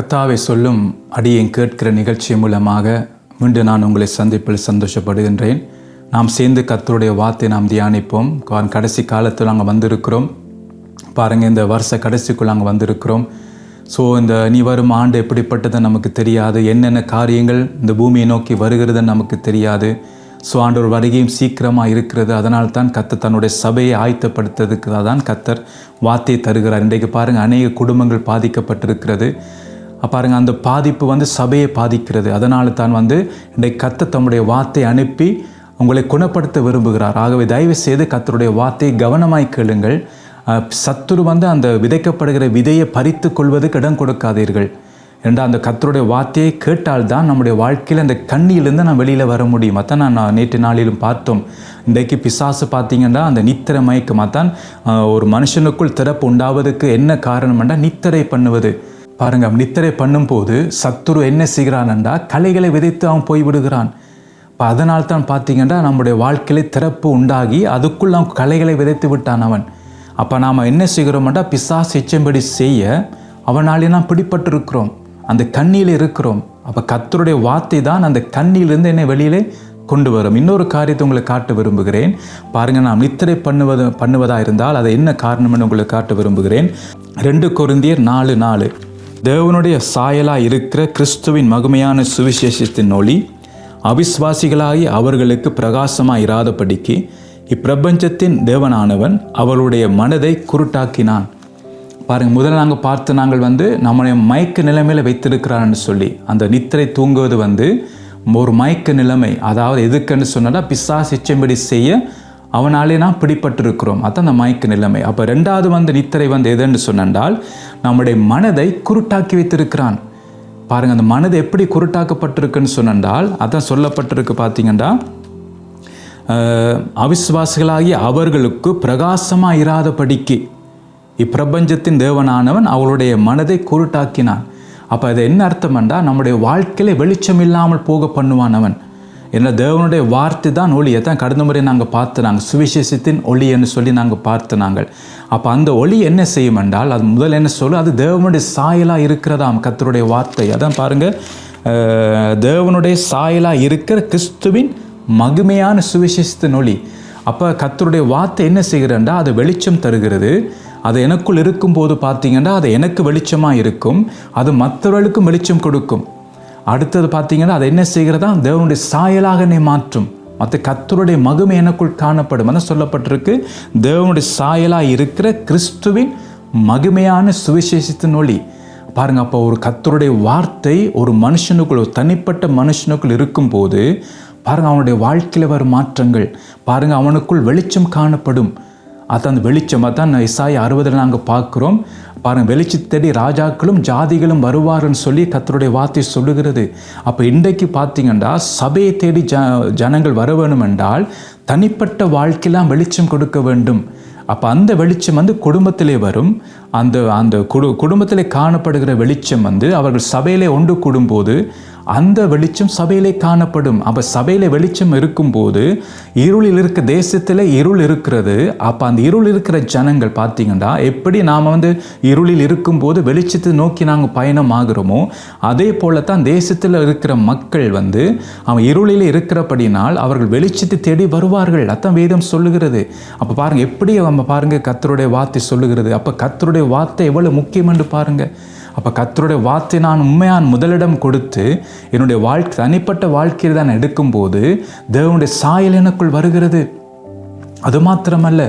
கத்தாவை சொல்லும் அடியேன் கேட்கிற நிகழ்ச்சி மூலமாக மீண்டும் நான் உங்களை சந்திப்பில் சந்தோஷப்படுகின்றேன். நாம் சேர்ந்து கத்தருடைய வார்த்தை நாம் தியானிப்போம். கடைசி காலத்தில் நாங்கள் வந்திருக்கிறோம். பாருங்கள் இந்த வருஷ கடைசிக்குள் நாங்கள் வந்திருக்கிறோம். ஸோ இந்த நீ வரும் ஆண்டு எப்படிப்பட்டது நமக்கு தெரியாது. என்னென்ன காரியங்கள் இந்த பூமியை நோக்கி வருகிறது நமக்கு தெரியாது. ஸோ ஆண்டவர் வருகையும் சீக்கிரமாக இருக்கிறது. அதனால் தான் கத்தர் தன்னுடைய சபையை ஆயத்தப்படுத்துறதுக்கு தான் கத்தர் வார்த்தையை தருகிறார். இன்றைக்கு பாருங்கள் அநேக குடும்பங்கள் பாதிக்கப்பட்டிருக்கிறது. பாருங்கள் பாருங்க அந்த பாதிப்பு வந்து சபையை பாதிக்கிறது. அதனால தான் வந்து இன்றைக்கு கத்த தம்முடைய வார்த்தை அனுப்பி உங்களை குணப்படுத்த விரும்புகிறார். ஆகவே தயவு செய்து கத்தருடைய வார்த்தையை கவனமாய் கேளுங்கள். சத்துரு வந்து அந்த விதைக்கப்படுகிற விதையை பறித்து கொள்வதுக்கு இடம் கொடுக்காதீர்கள். என்ற அந்த கத்தருடைய வார்த்தையை கேட்டால்தான் நம்முடைய வாழ்க்கையில் அந்த கண்ணியிலிருந்து நான் வெளியில் வர முடியும். அதான் நான் நான் நேற்று நாளிலும் பார்த்தோம். இன்றைக்கு பிசாசு பார்த்தீங்கன்னா அந்த நித்திரை மயக்கமாக தான் ஒரு மனுஷனுக்குள் திறப்பு உண்டாவதுக்கு என்ன காரணம்னா நித்திரை பண்ணுவது. பாருங்க நித்திரை பண்ணும்போது சத்துரு என்ன செய்கிறான்டா கலைகளை விதைத்து அவன் போய் விடுகிறான். இப்போ அதனால் தான் பார்த்தீங்கன்னா நம்முடைய வாழ்க்கையில திறப்பு உண்டாகி அதுக்குள் அவன் கலைகளை விதைத்து விட்டான் அவன். அப்போ நாம் என்ன செய்கிறோம்டா? பிசாசு இச்சம்படி செய்ய அவனாலே நாம் பிடிப்பட்டிருக்கிறோம் அந்த கண்ணியில் இருக்கிறோம். அப்போ கத்தருடைய வார்த்தை தான் அந்த கண்ணியிலிருந்து என்னை வெளியிலே கொண்டு வரும். இன்னொரு காரியத்தை உங்களுக்கு காட்ட விரும்புகிறேன். பாருங்கள் நாம் நித்திரை பண்ணுவது பண்ணுவதாக இருந்தால் அதை என்ன காரணம்னு உங்களுக்கு காட்ட விரும்புகிறேன். ரெண்டு குருந்தியர் நாலு நாலு. தேவனுடைய சாயலாக இருக்கிற கிறிஸ்துவின் மகிமையான சுவிசேஷத்தின் ஒளி அவிஸ்வாசிகளாகி அவர்களுக்கு பிரகாசமாக இராதபடிக்கு இப்பிரபஞ்சத்தின் தேவனானவன் அவளுடைய மனதை குருட்டாக்கினான். பாருங்கள் முதல்ல நாங்கள் பார்த்து நாங்கள் வந்து நம்முடைய மயக்க நிலைமையில் வைத்திருக்கிறான்னு சொல்லி அந்த நித்திரை தூங்குவது வந்து ஒரு மயக்க நிலைமை. அதாவது எதுக்குன்னு சொன்னால் பிசா இச்சம்படி செய்ய அவனாலே நான் பிடிப்பட்டிருக்கிறோம் அதான் அந்த மயக்க நிலைமை. அப்போ ரெண்டாவது வந்து நித்திரை வந்து எதுன்னு சொன்னால் நம்முடைய மனதை குருட்டாக்கி வைத்திருக்கிறான். பாருங்கள் அந்த மனது எப்படி குருட்டாக்கப்பட்டிருக்குன்னு சொன்னால் அதான் சொல்லப்பட்டிருக்கு பார்த்தீங்கன்னா அவிஸ்வாசிகளாகிய அவர்களுக்கு பிரகாசமாக இராதபடிக்கு இப்பிரபஞ்சத்தின் தேவனானவன் அவளுடைய மனதை குருட்டாக்கினான். அப்போ அது என்ன அர்த்தம்ண்டா நம்முடைய வாழ்க்கையில வெளிச்சம் இல்லாமல் போக பண்ணுவான் அவன். என்ன தேவனுடைய வார்த்தை தான் ஒளி தான் கடந்த முறை நாங்கள் பார்த்து நாங்கள் சுவிசேஷத்தின் என்று சொல்லி நாங்கள் பார்த்து நாங்கள் அப்போ அந்த ஒளி என்ன செய்யும் என்றால் அது முதல் என்ன சொல்லும்? அது தேவனுடைய சாயலாக இருக்கிறதாம் கத்தருடைய வார்த்தை. அதான் பாருங்கள் தேவனுடைய சாயலாக இருக்கிற கிறிஸ்துவின் மகிமையான சுவிசேஷத்தின் ஒளி. அப்போ கத்தருடைய வார்த்தை என்ன செய்கிறேன்டா அது வெளிச்சம் தருகிறது. அது எனக்குள் இருக்கும்போது பார்த்தீங்கன்னா அது எனக்கு வெளிச்சமாக இருக்கும். அது மற்றவர்களுக்கும் வெளிச்சம் கொடுக்கும். அடுத்தது பார்த்தீங்கன்னா அதை என்ன செய்கிறதா? தேவனுடைய சாயலாக என்னை மாற்றும். மற்ற கத்தருடைய மகிமை எனக்குள் காணப்படும். அதான் சொல்லப்பட்டிருக்கு? தேவனுடைய சாயலாக இருக்கிற கிறிஸ்துவின் மகிமையான சுவிசேஷத்தின் ஒளி பாருங்கள் அப்போ ஒரு கத்தருடைய வார்த்தை ஒரு மனுஷனுக்குள் ஒரு தனிப்பட்ட மனுஷனுக்குள் இருக்கும்போது பாருங்கள் அவனுடைய வாழ்க்கையில் வரும் மாற்றங்கள். பாருங்கள் அவனுக்குள் வெளிச்சம் காணப்படும். அதான் அந்த வெளிச்சம். அதான் இசாய் அறுபதில் நாங்கள் பார்க்குறோம். பாருங்க வெளிச்சி தேடி ராஜாக்களும் ஜாதிகளும் வருவாருன்னு சொல்லி கத்தருடைய வார்த்தை சொல்லுகிறது. அப்போ இன்றைக்கு பார்த்தீங்கன்னா சபையை தேடி ஜ ஜனங்கள் வர வேணும் என்றால் தனிப்பட்ட வாழ்க்கையெல்லாம் வெளிச்சம் கொடுக்க வேண்டும். அப்போ அந்த வெளிச்சம் வந்து குடும்பத்திலே வரும். அந்த அந்த குடு குடும்பத்திலே காணப்படுகிற வெளிச்சம் வந்து அவர்கள் சபையிலே ஒன்று கூடும்போது அந்த வெளிச்சம் சபையிலே காணப்படும். அப்போ சபையிலே வெளிச்சம் இருக்கும்போது இருளில் இருக்க தேசத்தில் இருள் இருக்கிறது. அப்போ அந்த இருள் இருக்கிற ஜனங்கள் பார்த்தீங்கன்னா எப்படி நாம் வந்து இருளில் இருக்கும்போது வெளிச்சத்தை நோக்கி நாங்கள் பயணம் ஆகிறோமோ அதே போல தான் தேசத்தில் இருக்கிற மக்கள் வந்து அவன் இருளில் இருக்கிறபடினால் அவர்கள் வெளிச்சத்தை தேடி வருவார்கள். அதான் வேதம் சொல்லுகிறது. அப்போ பாருங்கள் எப்படி நம்ம பாருங்க கத்தருடைய வார்த்தை சொல்லுகிறது. அப்போ கத்தருடைய வார்த்தை எவ்வளோ முக்கியம் என்று பாருங்கள் அப்போ கத்தருடைய வார்த்தை நான் உண்மையான முதலிடம் கொடுத்து என்னுடைய வாழ்க்கை தனிப்பட்ட வாழ்க்கையை தான் எடுக்கும்போது தேவனுடைய சாயல் எனக்குள் வருகிறது. அது மாத்திரமல்ல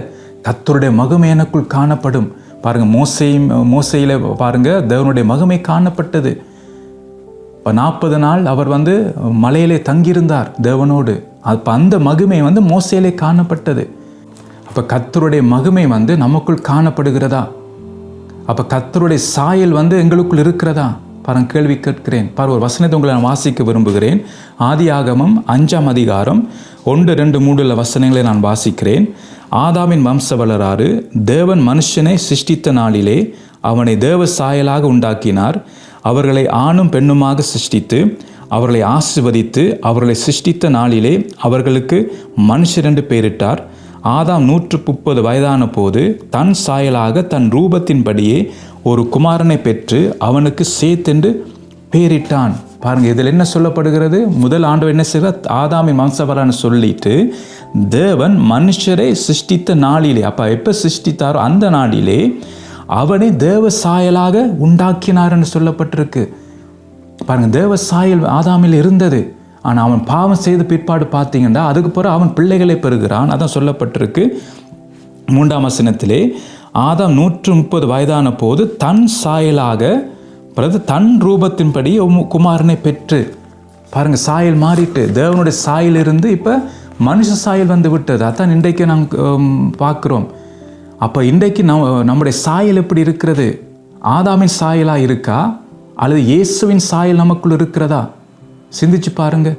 கத்தருடைய மகிமை எனக்குள் காணப்படும். பாருங்க மோசையும் மோசையில் பாருங்க தேவனுடைய மகிமை காணப்பட்டது. இப்போ நாற்பது நாள் அவர் வந்து மலையிலே தங்கியிருந்தார் தேவனோடு. அப்போ அந்த மகிமை வந்து மோசையிலே காணப்பட்டது. அப்போ கத்தருடைய மகிமை வந்து நமக்குள் காணப்படுகிறதா? அப்போ கத்தருடைய சாயல் வந்து எங்களுக்குள் இருக்கிறதா? பாருங்க கேள்வி கேட்கிறேன். பாரு ஒரு வசனத்தை உங்களை நான் வாசிக்க விரும்புகிறேன். ஆதி ஆகமம் அஞ்சாம் அதிகாரம் ஒன்று ரெண்டு மூன்றுல வசனங்களை நான் வாசிக்கிறேன். ஆதாமின் வம்ச வளராறு தேவன் மனுஷனை சிருஷ்டித்த நாளிலே அவனை தேவ சாயலாக உண்டாக்கினார். அவர்களை ஆணும் பெண்ணுமாக சிருஷ்டித்து அவர்களை ஆசிர்வதித்து அவர்களை சிருஷ்டித்த நாளிலே அவர்களுக்கு மனுஷன் என்று பெயரிட்டார். ஆதாம் நூற்று முப்பது வயதான போது தன் சாயலாக தன் ரூபத்தின்படியே ஒரு குமாரனை பெற்று அவனுக்கு சேத்தென்று பேரிட்டான். பாருங்க இதில் என்ன சொல்லப்படுகிறது? முதல் ஆண்டு என்ன செய்கிறார்? ஆதாமி மாம்சபரான்னு சொல்லிட்டு தேவன் மனுஷரை சிருஷ்டித்த நாளிலே அப்போ எப்போ சிருஷ்டித்தாரோ அந்த நாளிலே அவனை தேவ சாயலாக உண்டாக்கினார்னு சொல்லப்பட்டிருக்கு. பாருங்க தேவ சாயல் ஆதாமில் இருந்தது. ஆனால் அவன் பாவம் செய்த பிற்பாடு பார்த்தீங்கன்னா அதுக்கு பிறகு அவன் பிள்ளைகளை பெறுகிறான். அதான் சொல்லப்பட்டிருக்கு மூன்றாம் வசனத்திலே ஆதாம் நூற்று முப்பது வயதான போது தன் சாயலாக பிறகு தன் ரூபத்தின்படி உம் குமாரனை பெற்று பாருங்கள் சாயல் மாறிட்டு தேவனுடைய சாயல் இருந்து இப்போ மனுஷ சாயல் வந்து விட்டது. அதான் இன்றைக்கு நாங்கள் பார்க்குறோம். அப்போ இன்றைக்கு நம் நம்முடைய சாயல் எப்படி இருக்கிறது? ஆதாமின் சாயலாக இருக்கா? அல்லது இயேசுவின் சாயல் நமக்குள் இருக்கிறதா? சிந்திச்சு பாருங்க.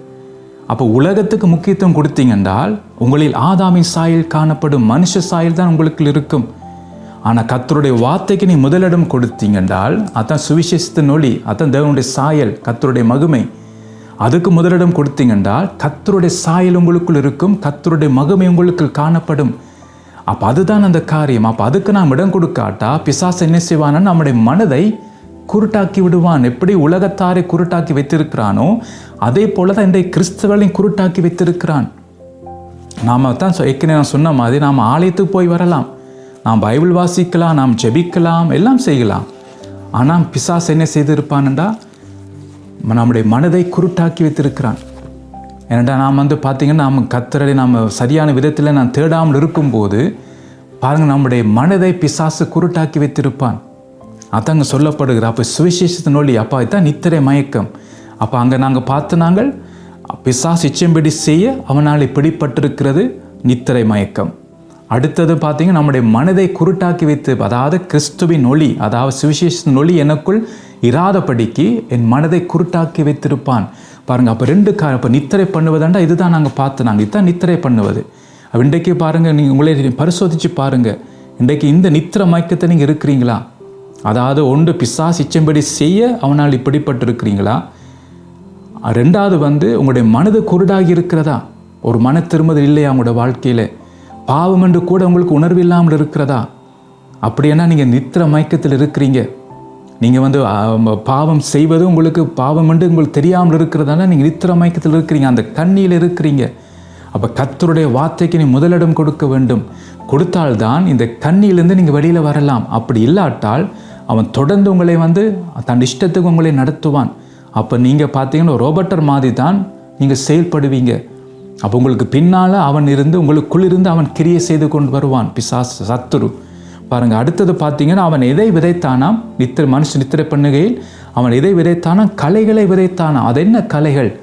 அப்போ உலகத்துக்கு முக்கியத்துவம் கொடுத்தீங்கன்றால் உங்களில் ஆதாமி சாயல் காணப்படும் மனுஷ சாயல் தான் உங்களுக்கு இருக்கும். ஆனால் கத்தருடைய வார்த்தைக்கு நீ முதலிடம் கொடுத்தீங்கன்றால் அதான் சுவிசேஷத்தின் ஒளி அதான் தேவனுடைய சாயல் கத்தருடைய மகிமை. அதுக்கு முதலிடம் கொடுத்தீங்கன்றால் கத்தருடைய சாயல் உங்களுக்குள் இருக்கும் கத்தருடைய மகிமை உங்களுக்கு காணப்படும். அப்போ அதுதான் அந்த காரியம். அப்போ அதுக்கு நாம் இடம் கொடுக்காட்டா பிசாசு என்ன செய்வானா நம்முடைய மனதை குருட்டாக்கி விடுவான். எப்படி உலகத்தாரை குருட்டாக்கி வைத்திருக்கிறானோ அதே போல தான் இன்றைய கிறிஸ்தவர்களையும் குருட்டாக்கி வைத்திருக்கிறான். நாம் தான் ஏற்கனவே நான் சொன்ன மாதிரி நாம் ஆலயத்துக்கு போய் வரலாம். நாம் பைபிள் வாசிக்கலாம் நாம் ஜெபிக்கலாம் எல்லாம் செய்யலாம். ஆனால் பிசாசு என்ன செய்திருப்பான்டா? நம்முடைய மனதை குருட்டாக்கி வைத்திருக்கிறான். ஏனண்டா நாம் வந்து பார்த்திங்கன்னா நாம் கத்தரடி நாம் சரியான விதத்தில் நான் தேடாமல் இருக்கும்போது பாருங்கள் நம்முடைய மனதை பிசாசு குருட்டாக்கி வைத்திருப்பான். அதாங்க சொல்லப்படுகிற அப்போ சுவிசேஷத்தின் ஒளி அப்பா இதுதான் நித்திரை மயக்கம். அப்போ அங்கே நாங்கள் பார்த்து நாங்கள் பிசாசு இச்சம்படி செய்ய அவனால் பிடிப்பட்டிருக்கிறது நித்திரை மயக்கம். அடுத்தது பார்த்தீங்கன்னா நம்முடைய மனதை குருட்டாக்கி வைத்து அதாவது கிறிஸ்துவின் ஒளி அதாவது சுவிசேஷத்தின் ஒளி எனக்குள் இராதபடிக்கு என் மனதை குருட்டாக்கி வைத்திருப்பான். பாருங்கள் அப்போ ரெண்டு கா இப்போ நித்திரை பண்ணுவதாண்டா இதுதான் நாங்கள் பார்த்து நாங்கள் இதுதான் நித்திரை பண்ணுவது. இன்றைக்கு பாருங்கள் நீங்கள் உங்களை பரிசோதித்து பாருங்கள் இன்றைக்கு இந்த நித்திர மயக்கத்தை நீங்கள் இருக்கிறீங்களா? அதாவது ஒன்று பிசா சிச்சம்படி செய்ய அவனால் இப்படிப்பட்டிருக்கிறீங்களா? ரெண்டாவது வந்து உங்களுடைய மனது குருடாகி இருக்கிறதா? ஒரு மன திருமதி இல்லையா உங்களோட வாழ்க்கையில்? பாவம் என்று கூட உங்களுக்கு உணர்வு இல்லாமல் இருக்கிறதா? அப்படின்னா நீங்கள் நித்திர மயக்கத்தில் இருக்கிறீங்க? நீங்கள் வந்து பாவம் செய்வது உங்களுக்கு பாவம் என்று உங்களுக்கு தெரியாமல் இருக்கிறதால நீங்கள் நித்திர மயக்கத்தில் இருக்கிறீங்க. அந்த கண்ணியில் இருக்கிறீங்க. அப்போ கத்தருடைய வார்த்தைக்கு நீ முதலிடம் கொடுக்க வேண்டும். கொடுத்தால்தான் இந்த கண்ணியிலேருந்து நீங்கள் வெளியில் வரலாம். அப்படி இல்லாட்டால் அவன் தொடர்ந்து உங்களை வந்து தன் இஷ்டத்துக்கு உங்களை நடத்துவான். அப்போ நீங்கள் பார்த்தீங்கன்னா ரோபோட்டர் மாதிரி தான் நீங்கள் செயல்படுவீங்க. அப்போ உங்களுக்கு பின்னால் அவன் இருந்து உங்களுக்குள் இருந்து அவன் கிரியை செய்து கொண்டு வருவான் பிசாஸ் சத்துரு. பாருங்கள் அடுத்தது பார்த்தீங்கன்னா அவன் எதை விதைத்தானாம்? நித்திர மனுஷன் நித்திரை பண்ணுகையில் அவன் எதை விதைத்தானா கலைகளை விதைத்தானா அது என்ன கலைகள்?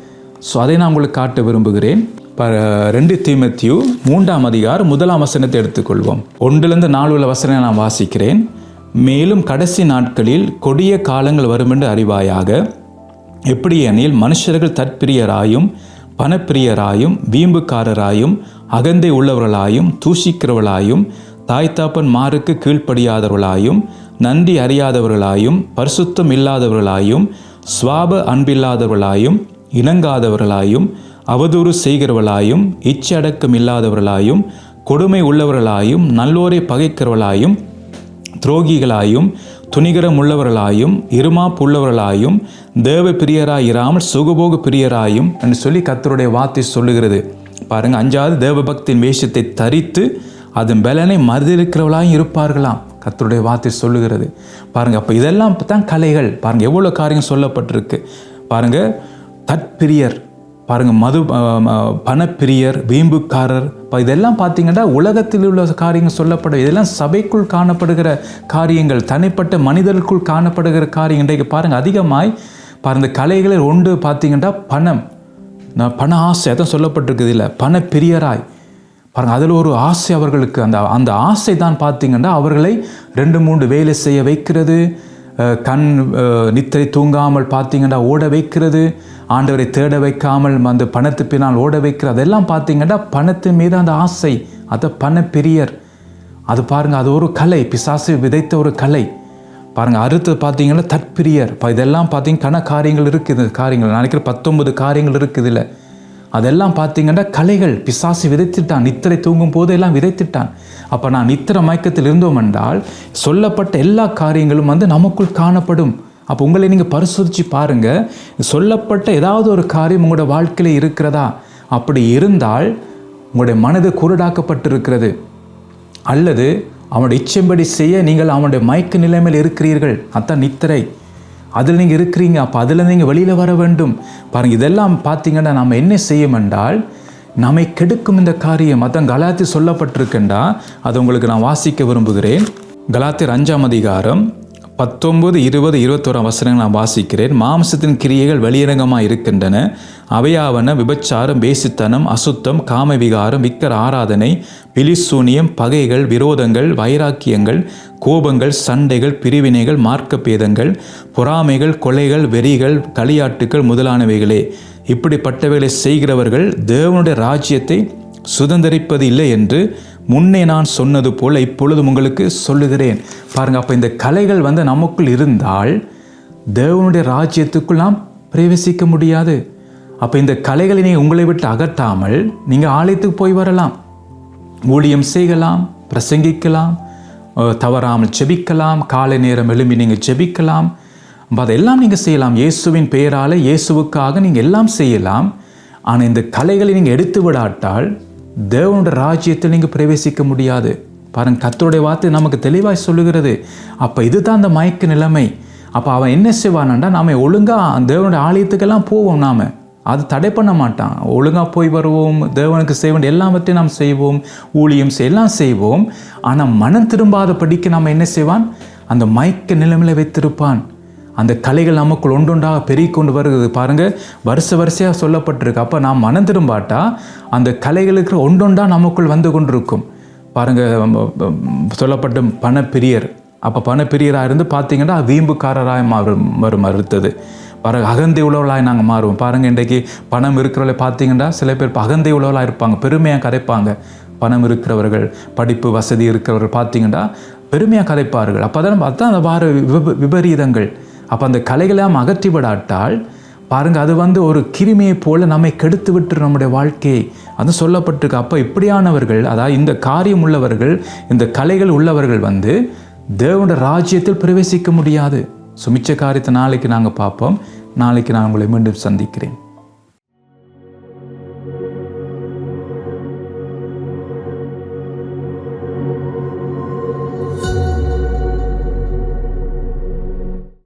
ஸோ அதை நான் உங்களுக்கு காட்ட விரும்புகிறேன். ப- ரெண்டு தீமத்தியு மூன்றாம் அதிகாரம் முதலாம் வசனத்தை எடுத்துக்கொள்வோம். ஒன்றிலிருந்து நாலு உள்ள வசனம் நான் வாசிக்கிறேன். மேலும் கடைசி நாட்களில் கொடிய காலங்கள் வரும் என்று அறிவாயாக எப்படியெனில் மனுஷர்கள் தற்பிரியராயும் பணப்பிரியராயும் வீம்புக்காரராயும் அகந்தை உள்ளவர்களாயும் தூஷிக்கிறவர்களாயும் தாய்த்தாப்பன் மாருக்கு கீழ்ப்படியாதவர்களாயும் நன்றி அறியாதவர்களாயும் பரிசுத்தம் இல்லாதவர்களாயும் சுவாப அன்பில்லாதவர்களாயும் இணங்காதவர்களாயும் அவதூறு செய்கிறவர்களாயும் இச்சடக்கம் இல்லாதவர்களாயும் கொடுமை உள்ளவர்களாயும் நல்லோரை பகைக்கிறவர்களாயும் துரோகிகளாயும் துணிகரம் உள்ளவர்களாயும் இருமாப்புள்ளவர்களாயும் தேவ பிரியராய் இராமல் சுகபோக பிரியராயும் என்று சொல்லி கத்தருடைய வார்த்தை சொல்லுகிறது. பாருங்க அஞ்சாவது தேவபக்தியின் வேஷத்தை தரித்து அதன் பலனை மறுதிருக்கிறவளாயும் இருப்பார்களாம். கத்தருடைய வார்த்தை சொல்லுகிறது. பாருங்க அப்போ இதெல்லாம் தான் கலைகள். பாருங்க எவ்வளோ காரியம் சொல்லப்பட்டிருக்கு. பாருங்க தற்பிரியர். பாருங்கள் மது பணப்பிரியர் வீம்புக்காரர் இப்போ இதெல்லாம் பார்த்தீங்கன்னா உலகத்தில் உள்ள காரியங்கள் சொல்லப்படும். இதெல்லாம் சபைக்குள் காணப்படுகிற காரியங்கள் தனிப்பட்ட மனிதருக்குள் காணப்படுகிற காரியம். இன்றைக்கு பாருங்கள் அதிகமாய் பாருங்க கலைகளில் ஒன்று பார்த்தீங்கன்னா பணம். நான் பண ஆசை அதான் சொல்லப்பட்டிருக்குது இல்லை பணப்பிரியராய். பாருங்கள் பாருங்க அதில் ஒரு ஆசை அவர்களுக்கு. அந்த அந்த ஆசை தான் பார்த்தீங்கன்னா அவர்களை ரெண்டு மூன்று வேலை செய்ய வைக்கிறது. கண் நித்திரை தூங்காமல் பார்த்தீங்கன்னா ஓட வைக்கிறது ஆண்டவரை தேட வைக்காமல் அந்த பணத்து பின்னால் ஓட வைக்கிறது அதெல்லாம் பார்த்தீங்கன்னா பணத்து மீது அந்த ஆசை அதை பண பிரியர் அது பாருங்கள் அது ஒரு கலை பிசாசு விதைத்த ஒரு கலை. பாருங்க அடுத்து பார்த்தீங்கன்னா தற்பிரியர். இப்போ இதெல்லாம் பார்த்தீங்கன்னா கன காரியங்கள் இருக்குது காரியங்கள். நினைக்கிற நினைக்கிறேன் பத்தொன்பது காரியங்கள் இருக்குது இதில். அதெல்லாம் பார்த்தீங்கன்னா கலைகள். பிசாசு விதைத்திட்டான். நித்திரை தூங்கும் போது எல்லாம் விதைத்திட்டான். அப்போ நான் நித்திர மயக்கத்தில் இருந்தோம் என்றால் சொல்லப்பட்ட எல்லா காரியங்களும் வந்து நமக்குள் காணப்படும். அப்போ உங்களை நீங்கள் பரிசோதித்து பாருங்கள் சொல்லப்பட்ட ஏதாவது ஒரு காரியம் உங்களோட வாழ்க்கையில் இருக்கிறதா? அப்படி இருந்தால் உங்களுடைய மனது குருடாக்கப்பட்டிருக்கிறது. அல்லது அவனுடைய இச்சைப்படி செய்ய நீங்கள் அவனுடைய மயக்க நிலைமையில் இருக்கிறீர்கள். அதான் நித்திரை. அதில் நீங்கள் இருக்கிறீங்க அப்போ அதில் நீங்கள் வெளியில் வர வேண்டும். பாருங்கள் இதெல்லாம் பார்த்தீங்கன்னா நம்ம என்ன செய்யும் என்றால் நம்மை கெடுக்கும் இந்த காரியம் அதான் கலாத்தி சொல்லப்பட்டிருக்கேன்டா அதை உங்களுக்கு நான் வாசிக்க விரும்புகிறேன். கலாத்தியர் அஞ்சாம் அதிகாரம் பத்தொன்பது இருபது இருபத்தோராம் வசனங்கள் நான் வாசிக்கிறேன். மாம்சத்தின் கிரியைகள் வெளியரங்கமாக இருக்கின்றன. அவையாவன விபச்சாரம் பேசித்தனம் அசுத்தம் காமவிகாரம் விக்கர் ஆராதனை பிலிசூனியம் பகைகள் விரோதங்கள் வைராக்கியங்கள் கோபங்கள் சண்டைகள் பிரிவினைகள் மார்க்கபேதங்கள் பொறாமைகள் கொலைகள் வெறிகள் களியாட்டுகள் முதலானவைகளே. இப்படிப்பட்டவைகளை செய்கிறவர்கள் தேவனுடைய ராஜ்யத்தை சுதந்திரிப்பது இல்லை என்று முன்னே நான் சொன்னது போல் இப்பொழுது உங்களுக்கு சொல்லுகிறேன். பாருங்க அப்போ இந்த கலைகள் வந்து நமக்குள் இருந்தால் தேவனுடைய ராஜ்யத்துக்குள் நாம் பிரவேசிக்க முடியாது. அப்போ இந்த கலைகளினை உங்களை விட்டு அகற்றாமல் நீங்கள் ஆலயத்துக்கு போய் வரலாம். ஊழியம் செய்யலாம் பிரசங்கிக்கலாம் தவறாமல் செபிக்கலாம் காலை நேரம் எழும்பி நீங்கள் செபிக்கலாம் அதெல்லாம் நீங்கள் செய்யலாம். இயேசுவின் பெயரால் இயேசுவுக்காக நீங்கள் எல்லாம் செய்யலாம். ஆனால் இந்த கலைகளை நீங்கள் எடுத்து விடாட்டால் தேவனுடைய ராஜ்யத்தில் நீங்கள் பிரவேசிக்க முடியாது. பாருங்க கர்த்தருடைய வார்த்தை நமக்கு தெளிவாக சொல்லுகிறது. அப்போ இதுதான் அந்த மயக்க நிலைமை. அப்போ அவன் என்ன செய்வானாண்டா? நாம் ஒழுங்காக தேவனுடைய ஆலயத்துக்கெல்லாம் போவோம் நாம். அது தடை பண்ண மாட்டான். ஒழுங்காக போய் வருவோம் தேவனுக்கு செய்ய வேண்டிய எல்லாவற்றையும் நாம் செய்வோம் ஊழியம் எல்லாம் செய்வோம். ஆனால் மனம் திரும்பாத படிக்க நாம் என்ன செய்வான்? அந்த மயக்க நிலைமையில வைத்திருப்பான். அந்த கலைகள் நமக்குள் ஒன்றொன்றாக பெருகி கொண்டு வருகிறது. பாருங்கள் வருஷ வரிசையாக சொல்லப்பட்டிருக்கு. அப்போ நாம் மனம் திரும்பாட்டா அந்த கலைகளுக்கு ஒன்றொன்றாக நமக்குள் வந்து கொண்டிருக்கும். பாருங்கள் சொல்லப்பட்ட பணப்பிரியர். அப்போ பணப்பிரியராக இருந்து பார்த்தீங்கன்னா வீம்புக்காரராக மாறும் வரும் மறுத்தது. பாருங்க அகந்தை உழவலாய் நாங்கள் மாறுவோம். பாருங்கள் இன்றைக்கு பணம் இருக்கிறவளை பார்த்தீங்கன்னா சில பேர் அகந்தை உழவலாக இருப்பாங்க. பெருமையாக கதைப்பாங்க. பணம் இருக்கிறவர்கள் படிப்பு வசதி இருக்கிறவர்கள் பார்த்தீங்கன்னா பெருமையாக கதைப்பார்கள். அப்போ தான் பார்த்தா அந்த வார விப விபரீதங்கள். அப்போ அந்த கலைகளாம் அகற்றி விடாட்டால் பாருங்கள் அது வந்து ஒரு கிருமியை போல் நம்மை கெடுத்து விட்டு நம்முடைய வாழ்க்கையை அது சொல்லப்பட்டிருக்கு. அப்போ இப்படியானவர்கள் அதாவது இந்த காரியம் உள்ளவர்கள் இந்த கலைகள் உள்ளவர்கள் வந்து தேவனுடைய ராஜ்யத்தில் பிரவேசிக்க முடியாது. சுமிச்ச காரியத்தை நாளைக்கு நாங்கள் பார்ப்போம். நாளைக்கு நான் உங்களை மீண்டும் சந்திக்கிறேன்.